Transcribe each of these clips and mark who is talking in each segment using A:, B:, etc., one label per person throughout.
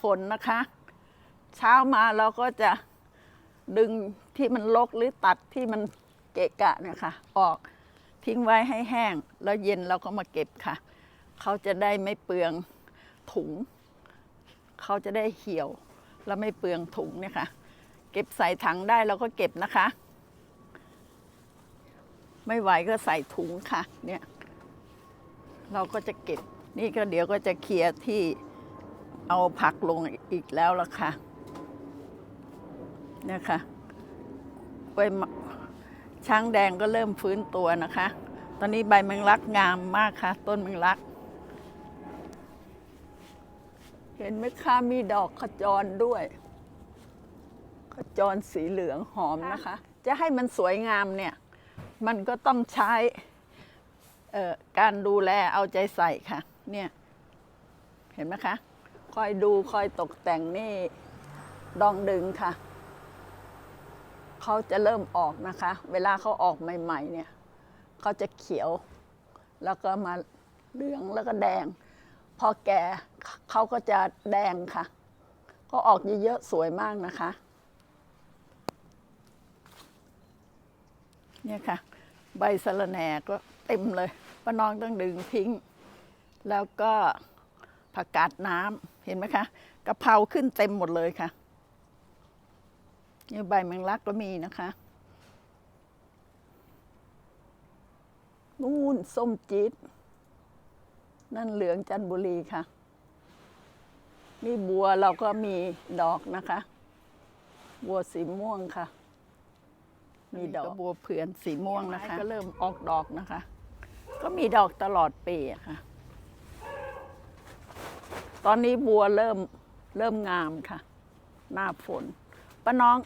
A: ฝนนะคะ เช้ามาเราก็จะดึงที่มันรกหรือตัดที่มันเกะกะเนี่ยค่ะ ออกทิ้งไว้ให้แห้ง แล้วเย็นเราก็มาเก็บค่ะ เขาจะได้ไม่เปลืองถุง เขาจะได้เหี่ยว แล้วไม่เปลืองถุงเนี่ยค่ะ เก็บใส่ถังได้เราก็เก็บนะคะ ไม่ไหวก็ใส่ถุงค่ะ เนี่ย เราก็จะเก็บนี่ก็เดี๋ยวก็จะเคลียร์ที่ เอาผักลงอีกแล้วล่ะค่ะนี่ยค่ะใบมะช้างแดงก็เริ่มฟื้นตัวนะคะ ตอนนี้ใบแมงลักงามมากค่ะ ต้นแมงลัก เห็นไหมคะมีดอกขจรด้วย ขจรสีเหลืองหอมนะคะ จะให้มันสวยงามเนี่ย มันก็ต้องใช้การดูแลเอาใจใส่ค่ะ เนี่ย เห็นไหมคะ คอยดูคอยตกแต่งนี่ดองดึงค่ะ เขาจะเริ่มออกนะคะ เวลาเขาออกใหม่ ๆ เนี่ยเขาจะเขียว แล้วก็มาเหลืองแล้วก็แดง พอแก่เขาก็จะแดงค่ะ ก็ออกเยอะๆสวยมากนะคะ เนี่ยค่ะ ใบสะระแหน่ก็เต็มเลยป้าน้องต้องดึงทิ้ง แล้วก็ ผักกาดน้ำเห็นไหมคะกะเพราขึ้นเต็มหมดเลยค่ะนี่ใบแมงลักก็มีนะคะนู่นส้มจี๊ดนั่นเหลืองจันทบุรีค่ะนี่บัวเราก็มีดอกนะคะ บัวสีม่วงค่ะ มีดอกบัวเผือนสีม่วงนะคะ ก็เริ่มออกดอกนะคะ ก็มีดอกตลอดปีอะค่ะ ตอนนี้บัวเริ่มเริ่มงามค่ะ หน้าฝนป้าน้อง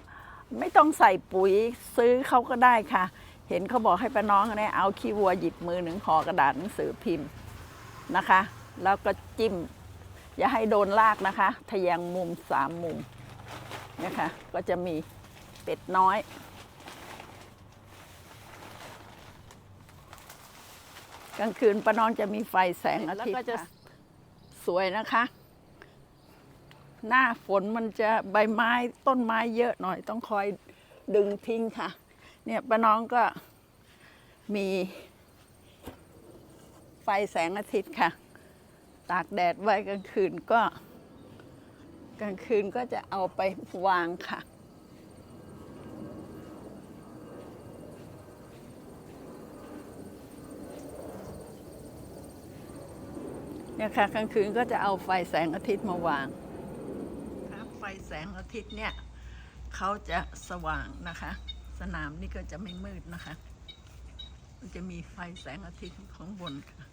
A: ไม่ต้องใส่ปุ๋ยซื้อเขาก็ได้ค่ะ เห็นเขาบอกให้ป้าน้องเนี่ยเอาขี้วัวหยิบมือหนึ่งห่อกระดาษหนังสือพิมพ์นะคะ แล้วก็จิ้ม อย่าให้โดนลากนะคะทะแยงมุมสามมุมนะคะก็จะมีเป็ดน้อยกลางคืนป้าน้องจะมีไฟแสงอาทิตย์แล้วก็จะ สวยนะคะ หน้าฝนมันจะใบไม้ต้นไม้เยอะหน่อยต้องคอยดึงทิ้งค่ะ เนี่ยป้าน้องก็มีไฟแสงอาทิตย์ค่ะ ตากแดดไว้กลางคืนก็ กลางคืนก็จะเอาไปวางค่ะ เนี่ยค่ะกลางคืนก็จะเอาไฟแสงอาทิตย์มาวางครับไฟแสงอาทิตย์เนี่ยเขาจะสว่างนะคะ สนามนี่ก็จะไม่มืดนะคะ มันจะมีไฟแสงอาทิตย์ข้างบนค่ะ